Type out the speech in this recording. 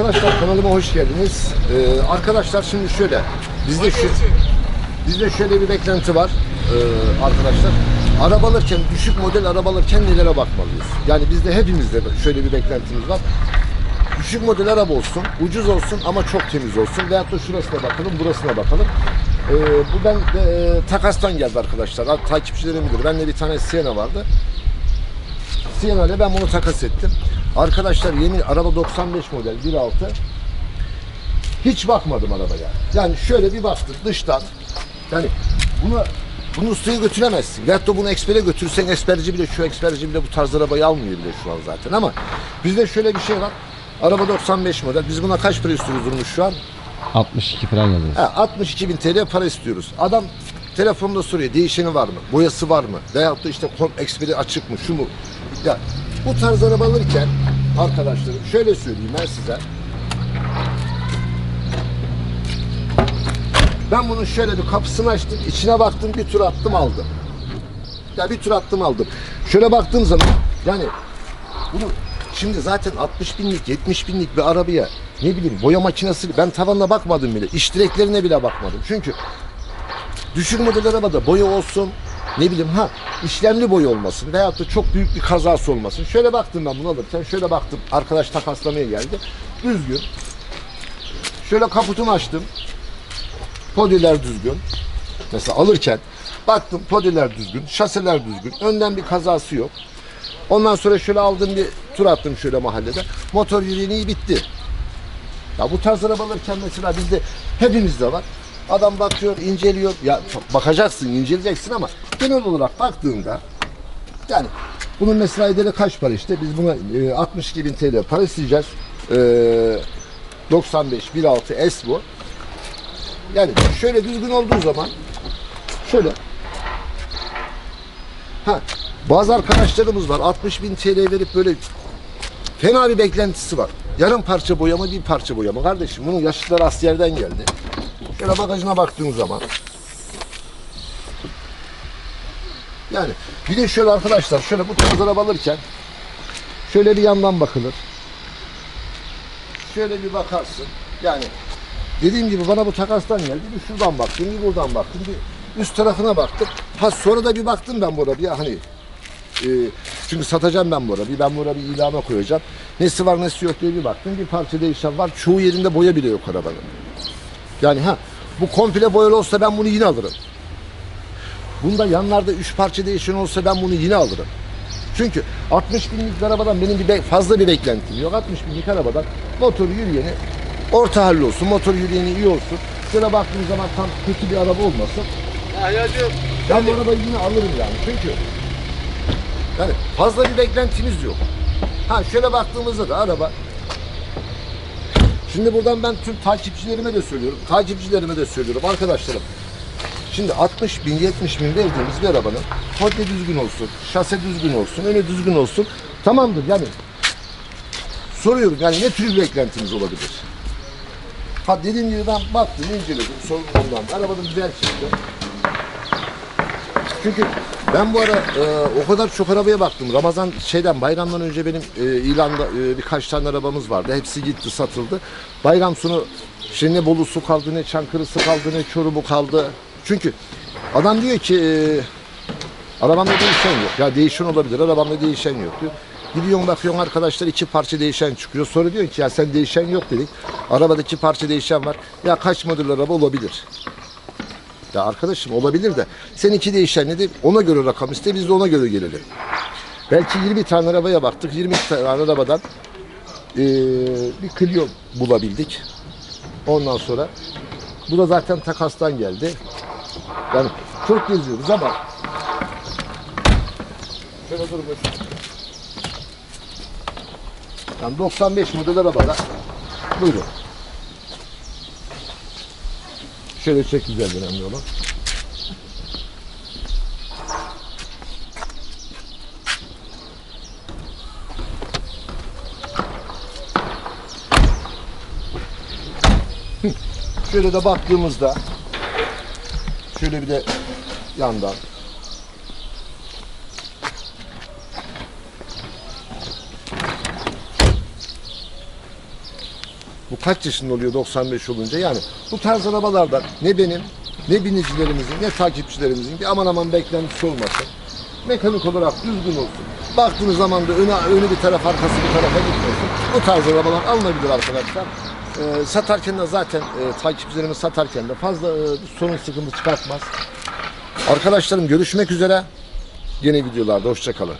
Arkadaşlar kanalıma hoş geldiniz. Ee, arkadaşlar şimdi şöyle, bizde şu, bizde şöyle bir beklenti var ee, arkadaşlar. Araba alırken, düşük model araba alırken nelere bakmalıyız? Yani bizde hepimizde şöyle bir beklentimiz var. Düşük model araba olsun, ucuz olsun ama çok temiz olsun. Veyahut da şurasına bakalım, burasına bakalım. Ee, bu ben e, takastan geldi arkadaşlar. Takipçilerim bilir. Bende bir tane Sienna vardı. Sienna ile ben bunu takas ettim. Arkadaşlar yeni araba 95 model 1.6. Hiç bakmadım arabaya. Yani şöyle bir baktım dıştan. Yani bunu bunu ustaya götüremezsin. Veyahut da bunu ekspere götürsen eksperci bile şu eksperci bile bu tarz arabayı almıyor bile şu an zaten ama bizde şöyle bir şey var. Araba 95 model. Biz buna kaç para istiyoruz Durmuş şu an? 62 falan yazıyor. Ha, 62 bin TL para istiyoruz. Adam telefonda soruyor değişeni var mı? Boyası var mı? Veyahut da işte kom eksperi açık mı? Şu mu? Ya bu tarz araba alırken arkadaşlarım şöyle söyleyeyim ben size. Ben bunun şöyle bir kapısını açtım, içine baktım, bir tur attım aldım. Ya bir tur attım aldım. Şöyle baktığım zaman yani bunu şimdi zaten 60 binlik 70 binlik bir arabaya ne bileyim boya makinesi ben tavanına bakmadım bile. İş direklerine bile bakmadım. Çünkü düşük model arabada boya olsun ne bileyim ha işlemli boya olmasın veyahut da çok büyük bir kazası olmasın. Şöyle baktım ben bunu alırken şöyle baktım arkadaş takaslamaya geldi. Düzgün. Şöyle kaputumu açtım. Podiler düzgün. Mesela alırken baktım podiler düzgün, şaseler düzgün, önden bir kazası yok. Ondan sonra şöyle aldım bir tur attım şöyle mahallede. Motor yüreğini bitti. Ya bu tarz araba alırken mesela bizde hepimizde var. Adam bakıyor, inceliyor. Ya bakacaksın, inceleyeceksin ama genel olarak baktığında yani bunun mesela ederi kaç para işte? Biz buna e, 62 bin TL para isteyeceğiz. E, 95 1.6 S bu. Yani şöyle düzgün olduğu zaman şöyle ha bazı arkadaşlarımız var 60 bin TL verip böyle fena bir beklentisi var. Yarım parça boyama bir parça boyama. Kardeşim bunun yaşlıları askerden geldi. Şöyle bagajına baktığın zaman yani bir de şöyle arkadaşlar şöyle bu tarz araba alırken şöyle bir yandan bakılır. Şöyle bir bakarsın. Yani dediğim gibi bana bu takastan geldi. Bir şuradan baktım, bir buradan baktım, bir üst tarafına baktım. Ha sonra da bir baktım ben bu arabaya hani e, çünkü satacağım ben bu arabayı. Ben bu arabayı ilana koyacağım. Nesi var nesi yok diye bir baktım. Bir parça değişen var. Çoğu yerinde boya bile yok arabanın. Yani ha bu komple boyalı olsa ben bunu yine alırım. Bunda yanlarda üç parça değişen olsa ben bunu yine alırım. Çünkü 60 binlik arabadan benim bir fazla bir beklentim yok. 60 binlik arabadan motoru yürüyeni orta halli olsun, motor yürüyeni iyi olsun. Şöyle baktığım zaman tam kötü bir araba olmasın. Ben bu arabayı yine alırım yani. Çünkü yani fazla bir beklentimiz yok. Ha şöyle baktığımızda da araba Şimdi buradan ben tüm takipçilerime de söylüyorum. Takipçilerime de söylüyorum. Arkadaşlarım. Şimdi 60 bin, 70 bin verdiğimiz bir arabanın hodri düzgün olsun, şase düzgün olsun, önü düzgün olsun. Tamamdır yani. Soruyorum yani ne tür bir beklentiniz olabilir? Ha dediğim gibi ben baktım, inceledim, sorunlarından. Arabanın güzel çıktı. Çünkü ben bu ara e, o kadar çok arabaya baktım. Ramazan şeyden bayramdan önce benim e, ilanda e, birkaç tane arabamız vardı. Hepsi gitti satıldı. Bayram sonu işte ne Bolu'su kaldı ne Çankırı'sı kaldı ne Çorum'u kaldı. Çünkü adam diyor ki e, arabamda değişen yok. Ya değişen olabilir arabamda değişen yok diyor. Gidiyorsun bakıyorsun arkadaşlar iki parça değişen çıkıyor. Sonra diyor ki ya sen değişen yok dedik. Arabada iki parça değişen var. Ya kaç model araba olabilir? Ya arkadaşım olabilir de sen iki değişen nedir? Ona göre rakam iste biz de ona göre gelelim. Belki 20 tane arabaya baktık. 20 tane arabadan eee, bir Clio bulabildik. Ondan sonra bu da zaten takastan geldi. Yani çok geziyoruz ama şöyle dur. Yani 95 model arabada buyurun. Şöyle çek güzel önemli olan. Şöyle de baktığımızda şöyle bir de yandan kaç yaşında oluyor 95 olunca? Yani bu tarz arabalarda ne benim, ne binicilerimizin, ne takipçilerimizin bir aman aman beklentisi olmasın. Mekanik olarak düzgün olsun. Baktığınız zaman da önü, önü bir taraf, arkası bir tarafa gitmesin. Bu tarz arabalar alınabilir arkadaşlar. Ee, satarken de zaten e, takipçilerimiz satarken de fazla e, sorun sıkıntı çıkartmaz. Arkadaşlarım görüşmek üzere. Yeni videolarda hoşçakalın.